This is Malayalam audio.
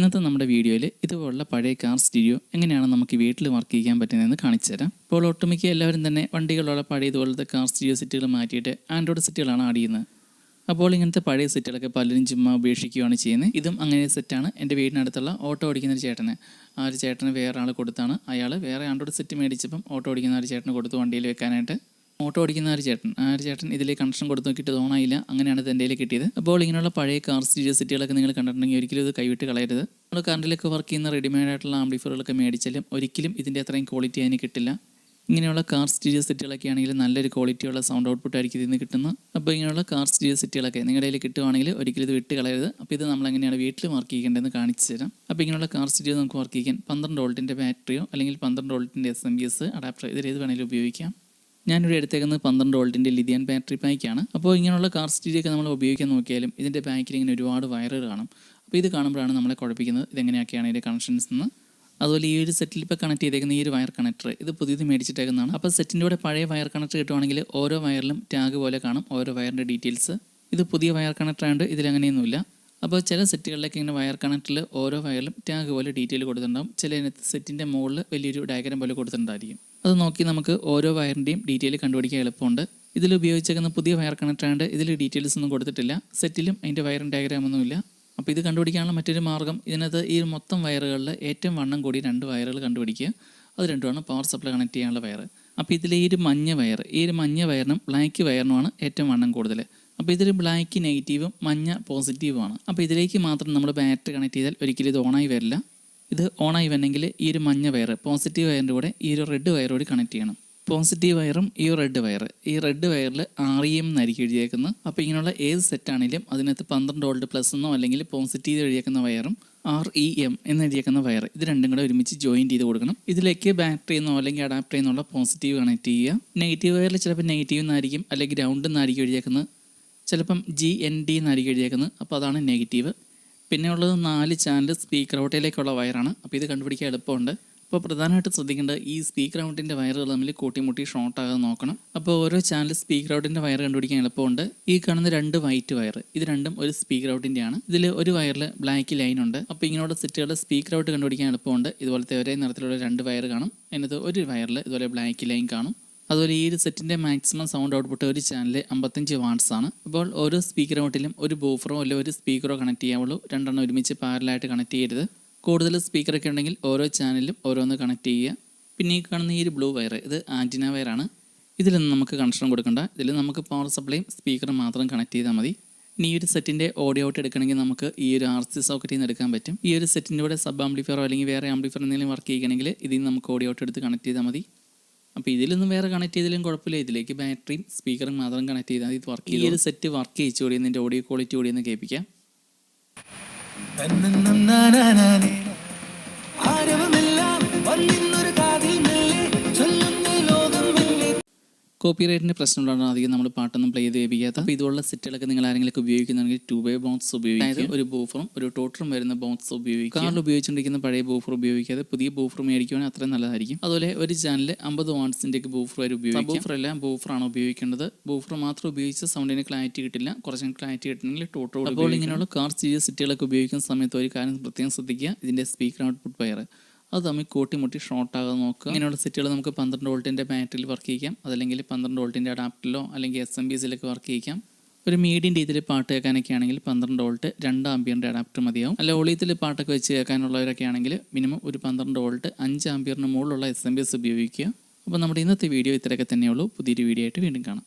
ഇന്നത്തെ നമ്മുടെ വീഡിയോയിൽ ഇതുപോലുള്ള പഴയ കാർ സ്റ്റീരിയോ എങ്ങനെയാണ് നമുക്ക് വീട്ടിൽ വർക്ക് ചെയ്യാൻ പറ്റുന്നതെന്ന് കാണിച്ചു തരാം. ഇപ്പോൾ ഒട്ടുമിക്ക എല്ലാവരും തന്നെ വണ്ടികളുള്ള പഴയ ഇതുപോലത്തെ കാർ സ്റ്റീരിയോ സെറ്റുകൾ മാറ്റിയിട്ട് ആൻഡ്രോയിഡ് സെറ്റുകളാണ് ആഡ് ചെയ്യുന്നത്. അപ്പോൾ ഇങ്ങനത്തെ പഴയ സെറ്റുകളൊക്കെ പലരും ചുമ്മാ ഉപേക്ഷിക്കുകയാണ് ചെയ്യുന്നത്. ഇതും അങ്ങനെ സെറ്റാണ്. എന്റെ വീടിനടുത്തുള്ള ഓട്ടോ ഓടിക്കുന്ന ഒരു ചേട്ടന്. ആ ഒരു ചേട്ടന് വേറെ ആൾ കൊടുത്താണ്. അയാൾ വേറെ ആൻഡ്രോയിഡ് സെറ്റ് മേടിച്ചപ്പം ഓട്ടോ ഓടിക്കുന്ന ഒരു ചേട്ടന് കൊടുത്തു വണ്ടിയിൽ വെക്കാനായിട്ട്. ഓട്ടോ ഓടിക്കുന്ന ഒരു ചേട്ടൻ ആ ഒരു ചേട്ടൻ ഇതിൽ കണക്ഷൻ കൊടുത്ത് നോക്കിയിട്ട് തോന്നായില്ല അങ്ങനെയാണ് ഇത് എന്റെ കിട്ടിയത്. അപ്പോൾ ഇങ്ങനെയുള്ള പഴയ കാർ സ്റ്റീരിയോ സിറ്റികളൊക്കെ നിങ്ങൾ കണ്ടിട്ടുണ്ടെങ്കിൽ ഒരിക്കലും ഇത് കൈവിട്ട് കളയരുത്. നമ്മൾ കറണ്ടിലൊക്കെ വർക്ക് ചെയ്യുന്ന റെഡിമെയ്ഡ് ആയിട്ടുള്ള ആംബിഫറുകളൊക്കെ മേടിച്ചാലും ഒരിക്കലും ഇതിന്റെ അത്രയും ക്വാളിറ്റി അതിന് കിട്ടില്ല. ഇങ്ങനെയുള്ള കാർ സ്റ്റീരിയോ സെറ്റുകളൊക്കെ ആണെങ്കിൽ നല്ലൊരു ക്വാളിറ്റിയുള്ള സൗണ്ട് ഔട്ട്പുട്ട് ആയിരിക്കും ഇതിൽ നിന്ന് കിട്ടുന്നത് അപ്പോൾ ഇങ്ങനെയുള്ള കാർ സ്റ്റീരിയോ സെറ്റുകളൊക്കെ നിങ്ങളുടെ കയ്യിൽ കിട്ടുവാണെങ്കിൽ ഒരിക്കലും ഇത് വിട്ട് കളയരുത്. അപ്പോൾ ഇത് നമ്മൾ എങ്ങനെയാണ് വീട്ടിൽ വർക്ക് ചെയ്യേണ്ടതെന്ന് കാണിച്ചു തരാം. അപ്പോൾ ഇങ്ങനെയുള്ള കാർ സ്റ്റീരിയോ നമുക്ക് വർക്ക് ചെയ്യാൻ പന്ത്രണ്ട് വോൾട്ടിന്റെ ബാറ്ററിയോ അല്ലെങ്കിൽ പന്ത്രണ്ട് വോൾട്ടിന്റെ S M P S adapter ഇതിൽ ഏത് വേണമെങ്കിലും ഉപയോഗിക്കാം. ഞാനിവിടെ എടുത്തേക്കുന്നത് പന്ത്രണ്ട് വോൾട്ടിന്റെ ലിഥിയൻ ബാറ്ററി പാക്കാണ് അപ്പോൾ ഇങ്ങനെയുള്ള കാർ സ്റ്റീരിയൊക്കെ നമ്മൾ ഉപയോഗിക്കാൻ നോക്കിയാലും ഇതിന്റെ ബാക്കിൽ ഇങ്ങനെ ഒരുപാട് വയറുകൾ കാണും. അപ്പോൾ ഇത് കാണുമ്പോഴാണ് നമ്മളെ കുഴപ്പിക്കുന്നത്. ഇതെങ്ങനെയൊക്കെയാണ് ഇതിന്റെ കണക്ഷൻസ് എന്ന്. അതുപോലെ ഈ ഒരു സെറ്റിൽ ഇപ്പോൾ കണക്ട് ചെയ്തേക്കുന്ന ഈ ഒരു വയർ കണക്ടർ ഇത് പുതിയത് മേടിച്ചിട്ടേക്കുന്നതാണ്. അപ്പോൾ സെറ്റിന്റെ കൂടെ പഴയ വയർ കണക്ടർ കിട്ടുവാണെങ്കിൽ ഓരോ വയറിലും ടാഗ് പോലെ കാണും ഓരോ വയറിന്റെ ഡീറ്റെയിൽസ് ഇത് പുതിയ വയർ കണക്ടർ ആയതുകൊണ്ട് ഇതിലങ്ങനെയൊന്നുമില്ല. അപ്പോൾ ചില സെറ്റുകളിലൊക്കെ ഇങ്ങനെ വയർ കണക്ടറിൽ ഓരോ വയറിലും ടാഗ് പോലെ ഡീറ്റെയിൽ കൊടുത്തിട്ടുണ്ടാകും ചില സെറ്റിന്റെ മുകളിൽ വലിയൊരു ഡയഗ്രാം പോലെ കൊടുത്തിട്ടുണ്ടായിരിക്കും. അത് നോക്കി നമുക്ക് ഓരോ വയറിന്റെയും ഡീറ്റെയിൽ കണ്ടുപിടിക്കാൻ എളുപ്പമുണ്ട്. ഇതിൽ ഉപയോഗിച്ചേക്കുന്ന പുതിയ വയർ കണക്ടർ ആയതുകൊണ്ട് ഇതിൽ ഡീറ്റെയിൽസ് ഒന്നും കൊടുത്തിട്ടില്ല. സെറ്റിലും അതിന്റെ വയറിൻ ഡയഗ്രാം ഒന്നുമില്ല അപ്പോൾ ഇത് കണ്ടുപിടിക്കാനുള്ള മറ്റൊരു മാർഗം ഇതിനകത്ത് ഈ മൊത്തം വയറുകളിൽ ഏറ്റവും വണ്ണം കൂടി രണ്ട് വയറുകൾ കണ്ടുപിടിക്കുക. അത് രണ്ടുമാണ് പവർ സപ്ലൈ കണക്ട് ചെയ്യാനുള്ള വയർ അപ്പോൾ ഇതിലെ ഈ ഒരു മഞ്ഞ വയർ ഈ ഒരു മഞ്ഞ വയറിനും ബ്ലാക്ക് വയറിനുമാണ് ഏറ്റവും വണ്ണം കൂടുതൽ. അപ്പോൾ ഇതിൽ ബ്ലാക്ക് നെഗറ്റീവും മഞ്ഞ പോസിറ്റീവുമാണ് അപ്പോൾ ഇതിലേക്ക് മാത്രം നമ്മൾ ബാറ്ററി കണക്ട് ചെയ്താൽ ഒരിക്കലും ഇത് ഓണായി വരില്ല. ഇത് ഓണായി വന്നെങ്കിൽ ഈ ഒരു മഞ്ഞ വയർ പോസിറ്റീവ് വയറിന്റെ കൂടെ ഈ ഒരു റെഡ് വയറോട് കൂടി കണക്ട് ചെയ്യണം. പോസിറ്റീവ് വയറും ഈ റെഡ് വയർ ഈ റെഡ് വയറിൽ ആർ ഇ എം എന്നായിരിക്കും എഴുതിയേക്കുന്നത്. അപ്പോൾ ഇങ്ങനെയുള്ള ഏത് സെറ്റ് ആണെങ്കിലും അതിനകത്ത് പന്ത്രണ്ട് വോൾട്ട് പ്ലസ് എന്നോ അല്ലെങ്കിൽ പോസിറ്റീവ് എഴുതിയേക്കുന്ന വയറും ആർ ഇ എം എന്ന് എഴുതിയേക്കുന്ന വയർ ഇത് രണ്ടും കൂടെ ഒരുമിച്ച് ജോയിൻ ചെയ്ത് കൊടുക്കണം. ഇതിലേക്ക് ബാറ്ററി എന്നോ അല്ലെങ്കിൽ അഡാപ്റ്റർ എന്നുള്ള പോസിറ്റീവ് കണക്ട് ചെയ്യുക. നെഗറ്റീവ് വയറിൽ ചിലപ്പോൾ നെഗറ്റീവ് എന്നായിരിക്കും അല്ലെങ്കിൽ ഗ്രൗണ്ട് എന്നായിരിക്കും എഴുതിയേക്കുന്നത്. ചിലപ്പം ജി എൻ ഡി എന്നായിരിക്കും എഴുതിയേക്കുന്നത്. അപ്പോൾ അതാണ് നെഗറ്റീവ് പിന്നെ ഉള്ളത് നാല് ചാനൽ സ്പീക്കർ ഔട്ടിലേക്കുള്ള വയറാണ്. അപ്പോൾ ഇത് കണ്ടുപിടിക്കാൻ എളുപ്പമുണ്ട്. അപ്പോൾ പ്രധാനമായിട്ട് ശ്രദ്ധിക്കേണ്ടത് ഈ സ്പീക്കർ ഔട്ടിന്റെ വയറുകൾ തമ്മിൽ കൂട്ടിമുട്ടി ഷോർട്ട് ആകാതെ നോക്കണം. അപ്പോൾ ഓരോ ചാനൽ സ്പീക്കർ ഔട്ടിന്റെ വയർ കണ്ടുപിടിക്കാൻ എളുപ്പമുണ്ട്. ഈ കാണുന്ന രണ്ട് വൈറ്റ് വയർ ഇത് രണ്ടും ഒരു സ്പീക്കർ ഔട്ടിന്റെ ആണ് ഇതിൽ ഒരു വയറിൽ ബ്ലാക്ക് ലൈൻ ഉണ്ട് അപ്പോൾ ഇങ്ങനെയുള്ള സെറ്റുകളുടെ സ്പീക്കർ ഔട്ട് കണ്ടുപിടിക്കാൻ എളുപ്പമുണ്ട്. ഇതുപോലത്തെ ഒരേ നിറത്തിലുള്ള രണ്ട് വയർ കാണും. അതിനകത്ത് ഒരു വയറിൽ ഇതുപോലെ ബ്ലാക്ക് ലൈൻ കാണും. അതുപോലെ ഈ ഒരു സെറ്റിന്റെ മാക്സിമം സൗണ്ട് ഔട്ട്പുട്ട് ഒരു ചാനലിൽ അമ്പത്തഞ്ച് വാട്ട്സ് ആണ്. അപ്പോൾ ഓരോ സ്പീക്കർ ഔട്ടിലും ഒരു ബൂഫറോ അല്ലെങ്കിൽ ഒരു സ്പീക്കറോ കണക്ട് ചെയ്യാവുള്ളൂ. രണ്ടെണ്ണം ഒരുമിച്ച് പാരലായിട്ട് കണക്ട് ചെയ്യരുത്. കൂടുതൽ സ്പീക്കറൊക്കെ ഉണ്ടെങ്കിൽ ഓരോ ചാനലിലും ഓരോന്ന് കണക്ട് ചെയ്യുക. പിന്നെ ഈ കാണുന്ന ഈ ഒരു ബ്ലൂ വയർ ഇത് ആന്റിന വയറാണ് ഇതിലൊന്നും നമുക്ക് കണക്ഷൻ കൊടുക്കണ്ട. ഇതിൽ നമുക്ക് പവർ സപ്ലൈയും സ്പീക്കറും മാത്രം കണക്ട് ചെയ്താൽ മതി. ഇനി ഈ ഒരു സെറ്റിന്റെ ഓഡിയോ ഔട്ട് എടുക്കണമെങ്കിൽ നമുക്ക് ഈ ഒരു ആർ സി സോക്കറ്റിൽ നിന്ന് എടുക്കാൻ പറ്റും. ഈ ഒരു സെറ്റിന്റെ കൂടെ സബ് ആംപ്ലിഫയറോ അല്ലെങ്കിൽ വേറെ ആംപ്ലിഫയർ എന്തെങ്കിലും വർക്ക് ചെയ്യണമെങ്കിൽ ഇതിൽ നിന്ന് നമുക്ക് ഓഡിയോ ഔട്ട് എടുത്ത് കണക്ട് ചെയ്താൽ മതി. അപ്പോൾ ഇതിലൊന്നും വേറെ കണക്ട് ചെയ്താലും കുഴപ്പമില്ല. ഇതിലേക്ക് ബാറ്ററിയും സ്പീക്കറും മാത്രം കണക്ട് ചെയ്താൽ ഇത് വർക്ക് ഈ ഒരു സെറ്റ് വർക്ക് ചെയ്യിച്ചു കൂടി ഓഡിയോ ക്വാളിറ്റി കൂടി ഒന്ന് കേൾപ്പിക്കാം. കോപ്പിറൈറ്റിന്റെ പ്രശ്നമുള്ളതാണ് അധികം നമ്മൾ പാട്ടൊന്നും പ്ലേ ചെയ്ത് കേൾപ്പിക്കാത്ത അപ്പോൾ ഇതുപോലുള്ള സെറ്റുകളൊക്കെ നിങ്ങൾ ആരെങ്കിലും ഉപയോഗിക്കുന്നുണ്ടെങ്കിൽ ടു വേ ബോൺസ് ഉപയോഗിക്കുക. അതായത് ഒരു ബൂഫറും ഒരു ടോട്ടറും വരുന്ന ബോൺസ് ഉപയോഗിക്കുക. കാറിൽ ഉപയോഗിച്ചുകൊണ്ടിരിക്കുന്ന പഴയ ബൂഫർ ഉപയോഗിക്കാതെ പുതിയ ബൂഫർ മേടിക്കുവാണെങ്കിൽ അത്രയും നല്ലതായിരിക്കും. അതുപോലെ ഒരു ചാനലിൽ അമ്പത് വാട്സിന്റെ ഒക്കെ ബൂഫർ വരെ ഉപയോഗിക്കുക ബൂഫർ അല്ല ബൂഫറാണ് ഉപയോഗിക്കേണ്ടത്. ബൂഫർ മാത്രം ഉപയോഗിച്ച് സൗണ്ടിന് ക്ലാരിറ്റി കിട്ടില്ല. കുറച്ചും ക്ലാരിറ്റി കിട്ടണമെങ്കിൽ ടോട്ടർ അപ്പോൾ ഇങ്ങനെയുള്ള കാർ സീരീസ് സെറ്റുകളൊക്കെ ഉപയോഗിക്കുന്ന സമയത്ത് ഒരു കാര്യം പ്രത്യേകം ശ്രദ്ധിക്കുക. ഇതിന്റെ സ്പീക്കർ ഔട്ട്പുട്ട് വയർ അത് തമ്മിൽ കൂട്ടിമുട്ടി ഷോർട്ട് ആകാതെ നോക്കുക. ഇങ്ങനെയുള്ള സെറ്റുകൾ നമുക്ക് പന്ത്രണ്ട് വോൾട്ടിന്റെ ബാറ്ററിയിൽ വർക്ക് ചെയ്യാം അതല്ലെങ്കിൽ പന്ത്രണ്ട് വോൾട്ടിന്റെ അഡാപ്റ്ററിലോ അല്ലെങ്കിൽ എസ് എം ബി സിലൊക്കെ വർക്ക് ചെയ്യിക്കാം. ഒരു മീഡിയം രീതിയിൽ പാട്ട് കേൾക്കാനൊക്കെ ആണെങ്കിൽ പന്ത്രണ്ട് വോൾട്ട് രണ്ട് ആംബിയറിന്റെ അഡാപ്റ്റർ മതിയാവും. അല്ല ഒളിയത്തിൽ പാട്ടൊക്കെ വെച്ച് കേൾക്കാനുള്ളവരൊക്കെ ആണെങ്കിൽ മിനിമം ഒരു പന്ത്രണ്ട് വോൾട്ട് അഞ്ച് ആംബിയറിന് മുകളിലുള്ള എസ് എം ബി എസ് ഉപയോഗിക്കുക. അപ്പോൾ നമ്മുടെ ഇന്നത്തെ വീഡിയോ ഇത്രയൊക്കെ തന്നെയുള്ളൂ. പുതിയൊരു വീഡിയോ ആയിട്ട് വീണ്ടും കാണാം.